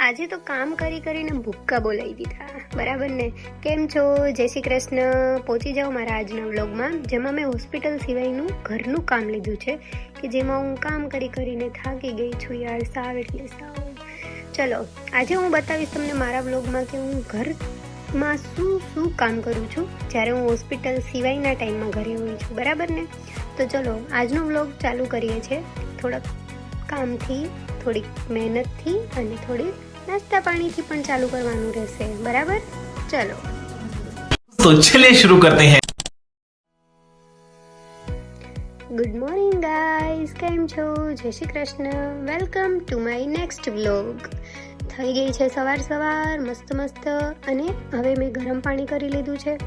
આજે તો કામ કરી કરીને ભૂક્કા બોલાવી દીધા. બરાબર ને? કેમ છો? જય શ્રી કૃષ્ણ. પહોંચી જાઓ મારા આજના વ્લોગમાં, જેમાં મેં હોસ્પિટલ સિવાયનું ઘરનું કામ લીધું છે, કે જેમાં હું કામ કરી કરીને થાકી ગઈ છું યાર, સાવ એટલે સાવ. ચલો, આજે હું બતાવીશ તમને મારા વ્લોગમાં કે હું ઘરમાં શું શું કામ કરું છું, જ્યારે હું હોસ્પિટલ સિવાયના ટાઈમમાં ઘરે હોઉં છું, બરાબર ને? તો ચલો, આજનો વ્લોગ ચાલુ કરીએ છીએ. થોડાક કામથી, થોડીક મહેનતથી અને થોડીક નાસ્તા પાણીથી પણ ચાલુ કરવાનું રહેશે. બરાબર? ચલો. તો ચલે શરૂ કરતે હૈ. ગુડ મોર્નિંગ ગાઈઝ કેમ છો? Jai Shri Krishna. Welcome to my next vlog થઈ ગઈ છે સવાર સવાર મસ્ત મસ્ત. અને હવે મેં ગરમ પાણી કરી લીધું છે.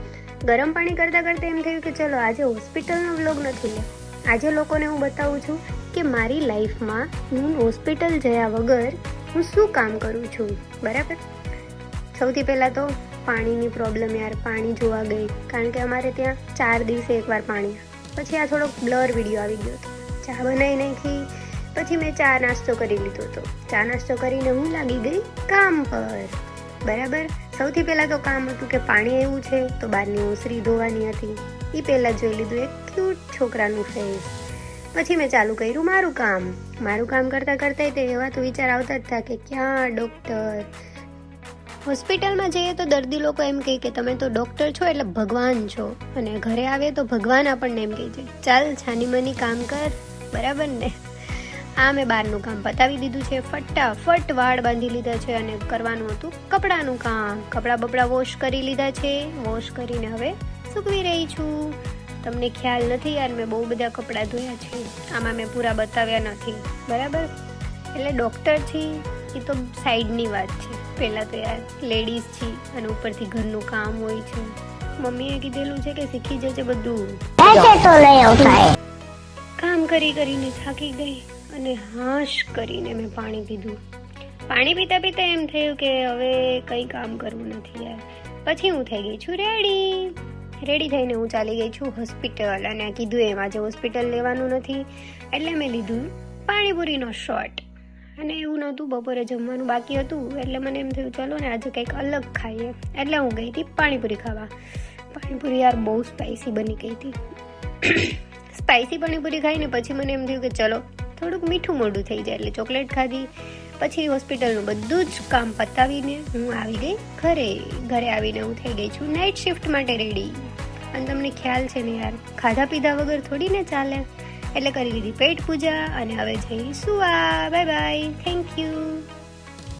ગરમ પાણી કરતાં કરતાં એમ થયું કે ચલો આજે હોસ્પિટલનો વ્લોગ નથી લે. આજે લોકોને હું બતાવું છું કે મારી લાઈફમાં હું હોસ્પિટલ જયા વગર હું શું કામ કરું છું? બરાબર? સૌથી પહેલાં તો પાણીની પ્રોબ્લેમ યાર, પાણી જોવા ગઈ. કારણ કે અમારે ત્યાં ચાર દિવસે એકવાર પાણી પછી આ થોડોક બ્લર વીડિયો આવી ગયો હતો. ચા બનાવી નાખી, પછી મેં ચા નાસ્તો કરી લીધો હતો. ચા નાસ્તો કરીને હું લાગી ગઈ કામ પર. બરાબર? સૌથી પહેલાં તો કામ હતું કે પાણી આવ્યું છે, તો બહારની ઓસરી ધોવાની હતી. એ પહેલાં જોઈ લીધું એક ક્યુટ છોકરાનું ફેસ પછી મેં ચાલુ કર્યું મારું કામ. મારું કામ કરતાં કરતાં તે એવા તો વિચાર આવતા જ હતા કે ક્યાં ડૉક્ટર હોસ્પિટલમાં જઈએ તો દર્દી લોકો એમ કહે કે તમે તો ડૉક્ટર છો એટલે ભગવાન છો. અને ઘરે આવે તો ભગવાન આપણને એમ કહે છે, ચાલ છાની મની કામ કર. બરાબર ને? આ મેં બહારનું કામ પતાવી દીધું છે, ફટાફટ વાળ બાંધી લીધા છે અને કરવાનું હતું કપડાનું કામ. કપડાં બપડા વોશ કરી લીધા છે. વોશ કરીને હવે સૂકવી રહી છું. તમને ખ્યાલ નથી યાર મેં બહુ બધા કપડાં ધોયા છે. આમાં મેં પૂરા બતાવ્યા નથી. બરાબર? એટલે ડૉક્ટર છે એ તો સાઈડની વાત છે. પહેલાં તો યાર લેડીઝ છે અને ઉપરથી ઘરનું કામ હોય છે. મમ્મીએ કીધેલું છે કે શીખી જશે બધું. કામ કરી કરીને થાકી ગઈ અને હાશ કરીને મેં પાણી પીધું. પાણી પીતા પીતા એમ થયું કે હવે કંઈ કામ કરવું નથી યાર. પછી હું થઈ ગઈ છું રેડી રેડી થઈને હું ચાલી ગઈ છું હોસ્પિટલ અને કીધું એમ આજે હોસ્પિટલ લેવાનું નથી, એટલે મેં લીધું પાણીપુરીનો શોટ. અને એવું નહોતું, બપોરે જમવાનું બાકી હતું, એટલે મને એમ થયું, ચલો ને આજે કંઈક અલગ ખાઈએ. એટલે હું ગઈ હતી પાણીપુરી ખાવા. પાણીપુરી યાર બહુ સ્પાઇસી બની ગઈ હતી. સ્પાઇસી પાણીપુરી ખાઈને પછી મને એમ થયું કે ચલો, થોડુંક મીઠું મોઢું થઈ જાય એટલે ચોકલેટ ખાધી. પછી હોસ્પિટલનું બધું જ કામ પતાવીને હું આવી ગઈ ઘરે. ઘરે આવીને હું થઈ ગઈ છું નાઇટ શિફ્ટ માટે રેડી અને તમને ખ્યાલ છે ને યાર, ખાધા પીધા વગર થોડી ને ચાલે. એટલે કરી લીધી પેટ પૂજા અને હવે જઈશું આ. Bye bye. Thank you